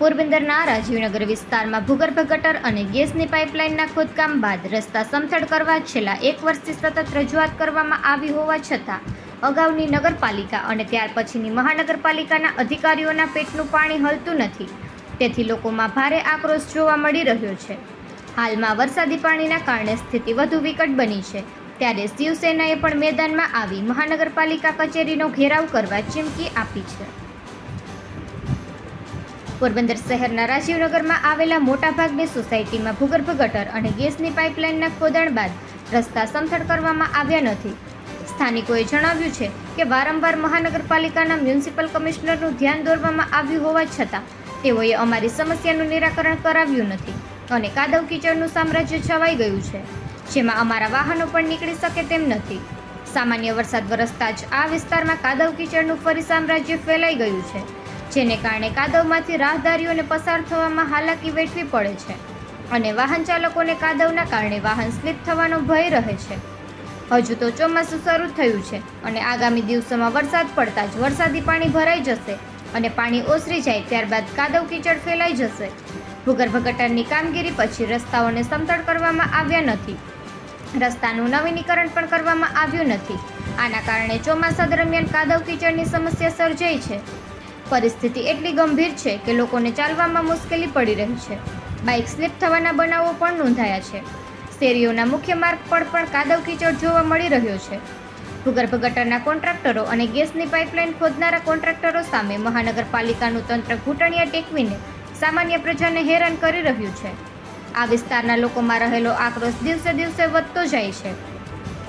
પોરબંદરના રાજીવનગર વિસ્તારમાં ભૂગર્ભ ગટર અને ગેસની પાઇપલાઇનના ખોદકામ બાદ રસ્તા સમથળ કરવા છેલ્લા એક વર્ષથી સતત રજૂઆત કરવામાં આવી હોવા છતાં, અગાઉની નગરપાલિકા અને ત્યાર પછીની મહાનગરપાલિકાના અધિકારીઓના પેટનું પાણી હલતું નથી. તેથી લોકોમાં ભારે આક્રોશ જોવા મળી રહ્યો છે. હાલમાં વરસાદી પાણીના કારણે સ્થિતિ વધુ વિકટ બની છે. ત્યારે શિવસેનાએ પણ મેદાનમાં આવી મહાનગરપાલિકા કચેરીનો ઘેરાવ કરવા ચીમકી આપી છે. પોરબંદર શહેરના રાજીવનગરમાં આવેલા મોટાભાગની સોસાયટીમાં ભૂગર્ભ ગટર અને ગેસની પાઇપલાઇનના ખોદાણ બાદ રસ્તા સમથળ કરવામાં આવ્યા નથી. સ્થાનિકોએ જણાવ્યું છે કે વારંવાર મહાનગરપાલિકાના મ્યુનિસિપલ કમિશનરનું ધ્યાન દોરવામાં આવ્યું હોવા છતાં તેઓએ અમારી સમસ્યાનું નિરાકરણ કરાવ્યું નથી અને કાદવ કીચડનું સામ્રાજ્ય છવાઈ ગયું છે, જેમાં અમારા વાહનો પણ નીકળી શકે તેમ નથી. સામાન્ય વરસાદ વરસતા જ આ વિસ્તારમાં કાદવ કીચડનું ફરી સામ્રાજ્ય ફેલાઈ ગયું છે. જેને કારણે કાદવમાંથી રાહદારીઓને પસાર થવામાં હાલાકી વેઠવી પડે છે અને વાહન ચાલકોને કાદવના કારણે વાહન સ્લીપ થવાનો ભય રહે છે. હજુ તો ચોમાસું શરૂ થયું છે અને આગામી દિવસોમાં વરસાદ પડતા જ વરસાદી પાણી ભરાઈ જશે અને પાણી ઓસરી જાય ત્યારબાદ કાદવ કીચડ ફેલાઈ જશે. ભૂગર્ભ ગટરની કામગીરી પછી રસ્તાઓને સમતળ કરવામાં આવ્યા નથી. રસ્તાનું નવીનીકરણ પણ કરવામાં આવ્યું નથી. આના કારણે ચોમાસા દરમિયાન કાદવ કીચડની સમસ્યા સર્જાઈ છે. પરિસ્થિતિ એટલી ગંભીર છે કે લોકોને ચાલવામાં મુશ્કેલી પડી રહી છે. બાઇક સ્લીપ થવાના બનાવો પણ નોંધાયા છે. શેરીઓના મુખ્ય માર્ગ પર પણ કાદવ કીચડ જોવા મળી રહ્યો છે. ભૂગર્ભ ગટરના કોન્ટ્રાક્ટરો અને ગેસની પાઇપલાઇન ખોદનારા કોન્ટ્રાક્ટરો સામે મહાનગરપાલિકાનું તંત્ર ઘૂંટણિયા ટેકવીને સામાન્ય પ્રજાને હેરાન કરી રહ્યું છે. આ વિસ્તારના લોકોમાં રહેલો આક્રોશ દિવસે દિવસે વધતો જાય છે.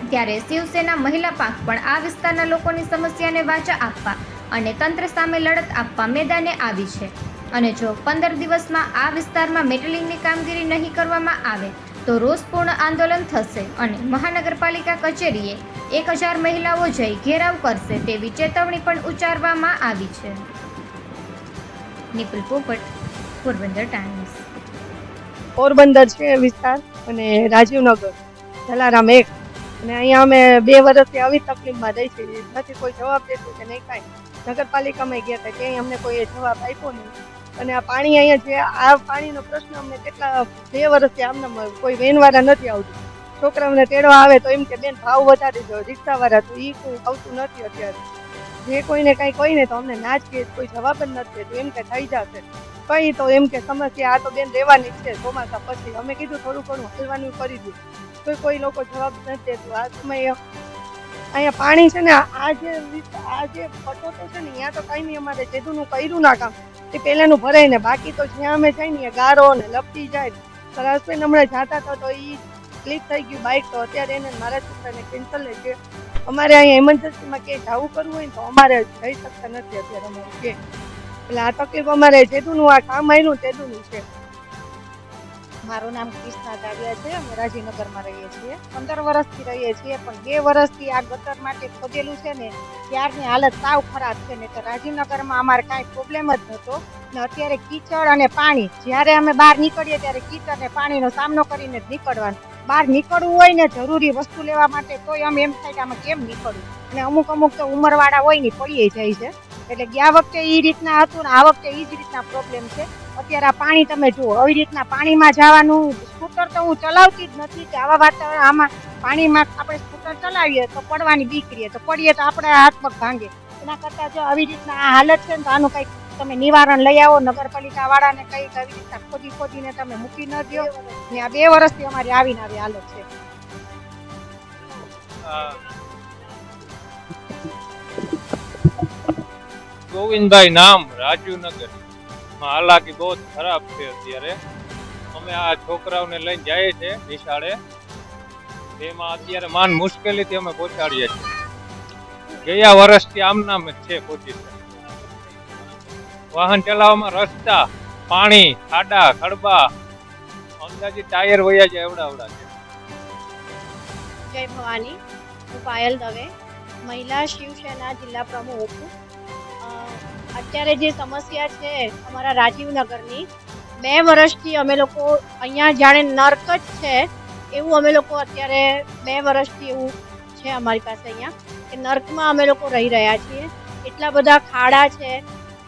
ત્યારે શિવસેના મહિલા પાંખ પણ આ વિસ્તારના લોકોની સમસ્યાને વાચા આપવા અને તંત્ર સામે લડત આપવા મેદાને આવી છે. અને જો પંદર દિવસમાં આ વિસ્તારમાં મેટલિંગની કામગીરી નહીં કરવામાં આવે, તો રોષપૂર્ણ આંદોલન થશે અને મહાનગરપાલિકા કચેરીએ એક હજાર મહિલાઓ જઈ ઘેરાવ કરશે તેવી ચેતવણી પણ ઉચ્ચારવામાં આવી છે. નિપુલ પોપટ, પોરબંદર ટાઈમ્સ. પોરબંદર છે વિસ્તાર અને રાજીવનગર, જલારામ એક. અને અહીંયા અમે બે વર્ષથી આવી તકલીફમાં રહી છીએ નથી કોઈ જવાબ દેતું કે નહીં કાંઈ. નગરપાલિકામાં ગયા હતા, ક્યાંય અમને કોઈ જવાબ આપ્યો નહીં. અને આ પાણી અહીંયા જે, આ પાણીનો પ્રશ્ન અમને કેટલા, બે વર્ષથી આમને કોઈ વેનવાળા નથી આવતું. છોકરાઓને તેડવા આવે તો એમ કે, બેન, ભાવ વધારી દો, રિક્ષાવાળા તો એ કોઈ આવતું નથી અત્યારે. જે કોઈને કાંઈ ને તો અમને ના જ કહે કોઈ જવાબ જ નથી તો એમ કે, થઈ જશે. કઈ તો એમ કે, સમસ્યા આ તો બેન રહેવાની છે, ચોમાસા પછી. અમે કીધું, થોડું ઘણું હલવાનું કરી દીધું તો કોઈ લોકો જવાબ નથી દેતું. આ સમયે અહીંયા પાણી છે ને, આ જે આ જે પટો તો છે ને, અહીંયા તો કઈ નહીં અમારે. જેદુનું કર્યું ના કામ તે પહેલાનું ભરાય ને, બાકી તો જ્યાં અમે જાય ને ગારો ને, લપટી જાય. હસબન્ડ હમણાં જાતા હતા તો એ સ્લીપ થઈ ગયું બાઇક તો અત્યારે એને મારા છોકરાને કેન્સલ છે. અમારે અહીંયા ઇમરજન્સીમાં ક્યાંય જવું કરવું હોય તો અમારે જઈ શકતા નથી અત્યારે અમારે કે, એટલે આ તકલીફ અમારે જેદુનું, આ કામ આવ્યું તેદુનું છે. મારું નામ કૃષ્ણા દાડિયા છે. અમે રાજીનગરમાં રહીએ છીએ. પંદર વર્ષથી રહીએ છીએ, પણ બે વર્ષથી આ ગટર માટે ખોદેલું છે ને, ત્યારની હાલત સાવ ખરાબ છે. ને તો રાજીનગરમાં અમારે કાંઈ પ્રોબ્લેમ જ નહોતો. ને અત્યારે કીચડ અને પાણી, જ્યારે અમે બહાર નીકળીએ ત્યારે કીચડ અને પાણીનો સામનો કરીને જ નીકળવાનું. બહાર નીકળવું હોય ને, જરૂરી વસ્તુ લેવા માટે તોય અમે એમ થાય કે આમાં કેમ નીકળવું? અને અમુક અમુક તો ઉંમરવાળા હોય ને, પડીએ જાય છે. એટલે ગયા વખતે એ રીતના હતું ને આ વખતે એ જ રીતના પ્રોબ્લેમ છે. અત્યારે આ પાણી તમે જુઓ, આવી રીતના પાણીમાં જવાનું સ્કૂટર તો હું ચલાવતી જ નથી કે આવા વાતાવરણ આમાં પાણીમાં આપણે સ્કૂટર ચલાવીએ તો પડવાની બીક રહીએ તો પડીએ તો આપણે હાથ પગ ભાંગે. એના કરતાં જો આવી રીતના આ હાલત છે ને તો આનું કંઈક તમે નિવારણ લઈ આવો નગરપાલિકા વાળાને કંઈક આવી રીતના ખોદી ખોદીને તમે મૂકી ન દો ને આ બે વર્ષથી અમારી આવીને આવી હાલત છે. ગોવિંદભાઈ નામ રાજુનગર. માં હાલાકી બહુ ખરાબ છે અત્યારે. અમે આ છોકરાઓને લઈને જઈએ છીએ નિશાળે. તેમાં અત્યારે માન મુશ્કેલીથી અમે પહોંચાડીએ છીએ. ગયા વર્ષથી આમનામ જ છે પોઝિશન વાહન ચલાવવામાં રસ્તા, પાણી, ખાડા, ખડબા, અંદાજી ટાયર વયા જાય એવડા એવડા છે. જય ભવાની. હું પાયલ દવે. મહિલા શિવસેના જિલ્લા પ્રમુખ અત્યારે જે સમસ્યા છે અમારા રાજીવનગરની, બે વર્ષથી અમે લોકો અહીંયા જાણે નર્ક જ છે, એવું અમે લોકો અત્યારે બે વર્ષથી એવું છે અમારી પાસે અહીંયા, કે નર્કમાં અમે લોકો રહી રહ્યા છીએ. એટલા બધા ખાડા છે,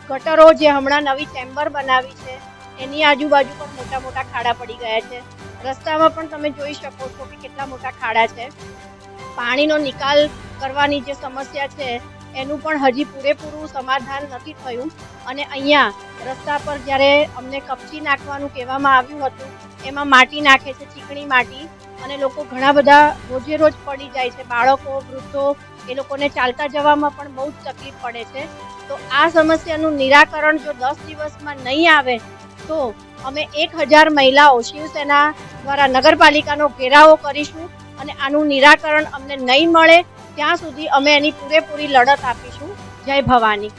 ગટરો જે હમણાં નવી ચેમ્બર બનાવી છે, એની આજુબાજુ પણ મોટા મોટા ખાડા પડી ગયા છે. રસ્તામાં પણ તમે જોઈ શકો છો કે કેટલા મોટા ખાડા છે. પાણીનો નિકાલ કરવાની જે સમસ્યા છે એનું પણ હજી પૂરેપૂરું સમાધાન નથી થયું. અને અહીંયા રસ્તા પર જ્યારે અમને કપચી નાખવાનું કહેવામાં આવ્યું હતું, એમાં માટી નાખે છે, ચીકણી માટી, અને લોકો ઘણા બધા રોજે રોજ પડી જાય છે. બાળકો, વૃદ્ધો, એ લોકોને ચાલતા જવામાં પણ બહુ જ તકલીફ પડે છે. તો આ સમસ્યાનું નિરાકરણ જો દસ દિવસમાં નહીં આવે, તો અમે એક હજાર મહિલાઓ શિવસેના દ્વારા નગરપાલિકાનો ઘેરાવો કરીશું અને આનું નિરાકરણ અમને નહીં મળે ત્યાં સુધી અમે એની પૂરેપૂરી લડત આપીશું. જય ભવાની.